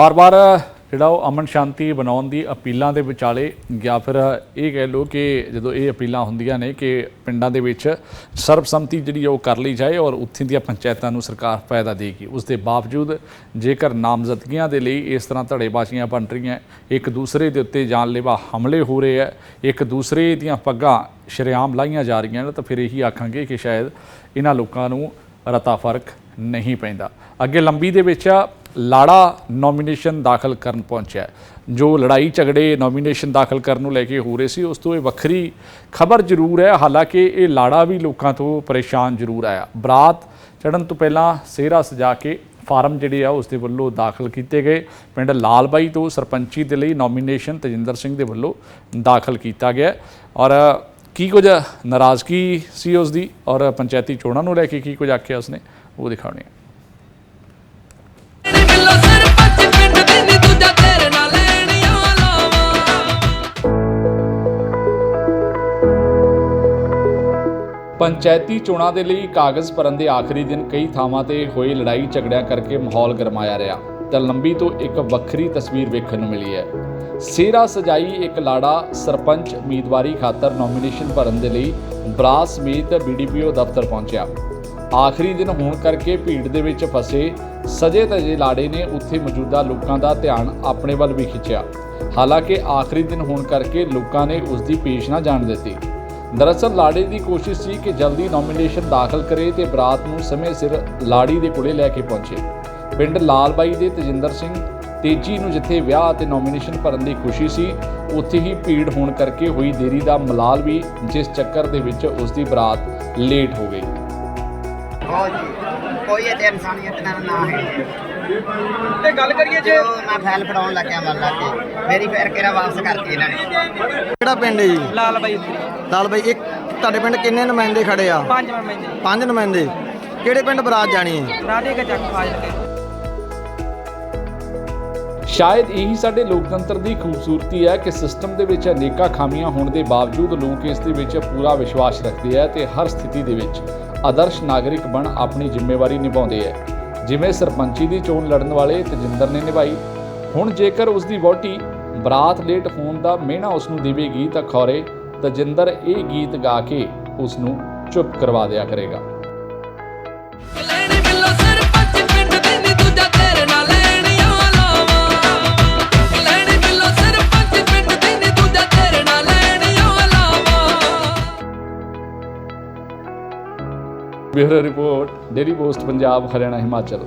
ਵਾਰ ਵਾਰ ਜਿਹੜਾ ਉਹ ਅਮਨ ਸ਼ਾਂਤੀ ਬਣਾਉਣ ਦੀ ਅਪੀਲਾਂ ਦੇ ਵਿਚਾਲੇ ਜਾਂ ਫਿਰ ਇਹ ਕਹਿ ਲਓ ਕਿ ਜਦੋਂ ਇਹ ਅਪੀਲਾਂ ਹੁੰਦੀਆਂ ਨੇ ਕਿ ਪਿੰਡਾਂ ਦੇ ਵਿੱਚ ਸਰਬਸੰਮਤੀ ਜਿਹੜੀ ਉਹ ਕਰ ਲਈ ਜਾਏ ਔਰ ਉੱਥੇ ਦੀਆਂ ਪੰਚਾਇਤਾਂ ਨੂੰ ਸਰਕਾਰ ਫਾਇਦਾ ਦੇਗੀ। ਉਸ ਦੇ ਬਾਵਜੂਦ ਜੇਕਰ ਨਾਮਜ਼ਦਗੀਆਂ ਦੇ ਲਈ ਇਸ ਤਰ੍ਹਾਂ ਧੜੇਬਾਜ਼ੀਆਂ ਬਣ ਰਹੀਆਂ, ਇੱਕ ਦੂਸਰੇ ਦੇ ਉੱਤੇ ਜਾਨਲੇਵਾ ਹਮਲੇ ਹੋ ਰਹੇ ਹੈ ਇੱਕ ਦੂਸਰੇ ਦੀਆਂ ਪੱਗਾਂ ਸ਼ਰੇਆਮ ਲਾਈਆਂ ਜਾ ਰਹੀਆਂ ਨੇ, ਤਾਂ ਫਿਰ ਇਹੀ ਆਖਾਂਗੇ ਕਿ ਸ਼ਾਇਦ ਇਹਨਾਂ ਲੋਕਾਂ ਨੂੰ ਰਤਾ ਫ਼ਰਕ ਨਹੀਂ ਪੈਂਦਾ। ਅੱਗੇ ਲੰਬੀ ਦੇ ਵਿੱਚ ਲਾੜਾ ਨੋਮੀਨੇਸ਼ਨ ਦਾਖਲ ਕਰਨ ਪਹੁੰਚਿਆ ਜੋ ਲੜਾਈ ਝਗੜੇ ਨੋਮੀਨੇਸ਼ਨ ਦਾਖਲ ਕਰਨ ਨੂੰ ਲੈ ਕੇ ਹੋ ਰਹੇ ਸੀ, ਉਸ ਤੋਂ ਇਹ ਵੱਖਰੀ ਖਬਰ ਜ਼ਰੂਰ ਹੈ। ਹਾਲਾਂਕਿ ਇਹ ਲਾੜਾ ਵੀ ਲੋਕਾਂ ਤੋਂ ਪਰੇਸ਼ਾਨ ਜ਼ਰੂਰ ਆਇਆ। ਬਰਾਤ ਚੜਨ ਤੋਂ ਪਹਿਲਾਂ ਸਿਹਰਾ ਸਜਾ ਕੇ ਫਾਰਮ ਜਿਹੜੇ ਆ, ਉਸ ਦੇ ਵੱਲੋਂ ਦਾਖਲ ਕੀਤੇ ਗਏ। ਪਿੰਡ ਲਾਲਬਾਈ ਤੋਂ ਸਰਪੰਚੀ ਦੇ ਲਈ ਨੋਮੀਨੇਸ਼ਨ ਤਜਿੰਦਰ ਸਿੰਘ ਦੇ ਵੱਲੋਂ ਦਾਖਲ ਕੀਤਾ ਗਿਆ ਔਰ ਕੀ ਕੁਝ ਨਾਰਾਜ਼ਗੀ ਸੀ ਉਸ ਦੀ? ਔਰ ਪੰਚਾਇਤੀ ਚੋਣਾਂ ਨੂੰ ਲੈ ਕੇ ਕੀ ਕੁਝ ਆਖਿਆ ਉਸਨੇ? ਉਹ ਦਿਖਾਉਣੇ ਪੰਚਾਇਤੀ ਚੋਣਾਂ ਦੇ ਲਈ ਕਾਗਜ਼ ਭਰਨ ਦੇ ਆਖਰੀ ਦਿਨ ਕਈ ਥਾਵਾਂ ਤੇ ਹੋਏ ਲੜਾਈ ਝਗੜਿਆਂ ਕਰਕੇ ਮਾਹੌਲ ਗਰਮਾਇਆ ਰਿਹਾ। ਤਾਂ ਲੰਬੀ ਤੋਂ ਇੱਕ ਵੱਖਰੀ ਤਸਵੀਰ ਵੇਖਣ ਨੂੰ ਮਿਲੀ ਹੈ। ਸੇਰਾ ਸਜਾਈ ਇੱਕ ਲਾੜਾ ਸਰਪੰਚ ਉਮੀਦਵਾਰੀ ਖਾਤਰ ਨੋਮੀਨੇਸ਼ਨ ਭਰਨ ਦੇ ਲਈ ਬਰਾਸ ਸਮੇਤ ਬੀਡੀਪੀਓ ਦਫ਼ਤਰ ਪਹੁੰਚਿਆ। ਆਖਰੀ ਦਿਨ ਹੋਣ ਕਰਕੇ ਭੀੜ ਦੇ ਵਿੱਚ ਫਸੇ ਸਜੇ ਤਜੇ ਲਾੜੇ ਨੇ ਉੱਥੇ ਮੌਜੂਦਾ ਲੋਕਾਂ ਦਾ ਧਿਆਨ ਆਪਣੇ ਵੱਲ ਵੀ ਖਿੱਚਿਆ। ਹਾਲਾਂਕਿ ਆਖਰੀ ਦਿਨ ਹੋਣ ਕਰਕੇ ਲੋਕਾਂ ਨੇ ਉਸ ਦੀ ਪੇਸ਼ ਨਾ ਜਾਣ ਦਿੱਤੀ। ਦਰਅਸਲ ਲਾੜੇ ਦੀ ਕੋਸ਼ਿਸ਼ ਸੀ ਕਿ ਜਲਦੀ ਨੋਮੀਨੇਸ਼ਨ ਦਾਖਲ ਕਰੇ ਤੇ ਬਰਾਤ ਨੂੰ ਸਮੇਂ ਸਿਰ ਲਾੜੀ ਦੇ ਕੋਲੇ ਲੈ ਕੇ ਪਹੁੰਚੇ। ਪਿੰਡ ਲਾਲਬਾਈ ਦੇ ਤਜਿੰਦਰ ਸਿੰਘ ਤੇਜੀ ਨੂੰ ਜਿੱਥੇ ਵਿਆਹ ਅਤੇ ਨੋਮੀਨੇਸ਼ਨ ਭਰਨ ਦੀ ਖੁਸ਼ੀ ਸੀ, ਉੱਥੇ ਹੀ ਭੀੜ ਹੋਣ ਕਰਕੇ ਹੋਈ ਦੇਰੀ ਦਾ ਮਲਾਲ ਵੀ ਜਿਸ ਚੱਕਰ ਦੇ ਵਿੱਚ ਉਸ ਦੀ ਬਰਾਤ ਲੇਟ ਹੋ ਗਈ। ਬਹੁਤ ਜੀ ਕੋਈ ਇਹ ਇਨਸਾਨੀਅਤ ਨਾਲ ਨਾ ਹੈ। ਤੇ ਗੱਲ ਕਰੀਏ ਜੇ ਮੈਂ ਫਾਈਲ ਫੜਾਉਣ ਲੱਗਿਆ ਮਨ ਲੱਗ ਕੇ ਮੇਰੀ ਫੇਰ ਕਿਹੜਾ ਵਾਪਸ ਕਰਤੀ ਇਹਨਾਂ ਨੇ? ਕਿਹੜਾ ਪਿੰਡ ਹੈ ਜੀ? ਲਾਲ ਬਾਈ ਲਾਲ ਬਾਈ ਇੱਕ ਤੁਹਾਡੇ ਪਿੰਡ ਕਿੰਨੇ ਨੁਮਾਇੰਦੇ ਖੜੇ ਆ? ਪੰਜ ਮਹੀਨੇ ਪੰਜ ਨੁਮਾਇੰਦੇ। ਕਿਹੜੇ ਪਿੰਡ ਬਰਾਤ ਜਾਣੀ ਹੈ? ਰਾਧੇ ਕਾ ਚੱਕ ਫਾਜ ਕੇ। ਸ਼ਾਇਦ ਇਹੀ ਸਾਡੇ ਲੋਕਤੰਤਰ ਦੀ ਖੂਬਸੂਰਤੀ ਹੈ ਕਿ ਸਿਸਟਮ ਦੇ ਵਿੱਚ ਅਨੇਕਾਂ ਖਾਮੀਆਂ ਹੋਣ ਦੇ ਬਾਵਜੂਦ ਲੋਕ ਇਸ ਦੇ ਵਿੱਚ ਪੂਰਾ ਵਿਸ਼ਵਾਸ ਰੱਖਦੇ ਆ ਤੇ ਹਰ ਸਥਿਤੀ ਦੇ ਵਿੱਚ ਆਦਰਸ਼ ਨਾਗਰਿਕ ਬਣ ਆਪਣੀ ਜ਼ਿੰਮੇਵਾਰੀ ਨਿਭਾਉਂਦੇ ਹੈ ਜਿਵੇਂ ਸਰਪੰਚੀ ਦੀ ਚੋਣ ਲੜਨ ਵਾਲੇ ਤਜਿੰਦਰ ਨੇ ਨਿਭਾਈ। ਹੁਣ ਜੇਕਰ ਉਸ ਦੀ ਵਹੁਟੀ ਬਰਾਤ ਲੇਟ ਹੋਣ ਦਾ ਮਿਹਣਾ ਉਸ ਨੂੰ ਦੇਵੇਗੀ ਤਾਂ ਖੌਰੇ ਤਜਿੰਦਰ ਇਹ ਗੀਤ ਗਾ ਕੇ ਉਸ ਨੂੰ ਚੁੱਪ ਕਰਵਾ ਦਿਆ ਕਰੇਗਾ। Bureau report daily post Punjab Haryana Himachal.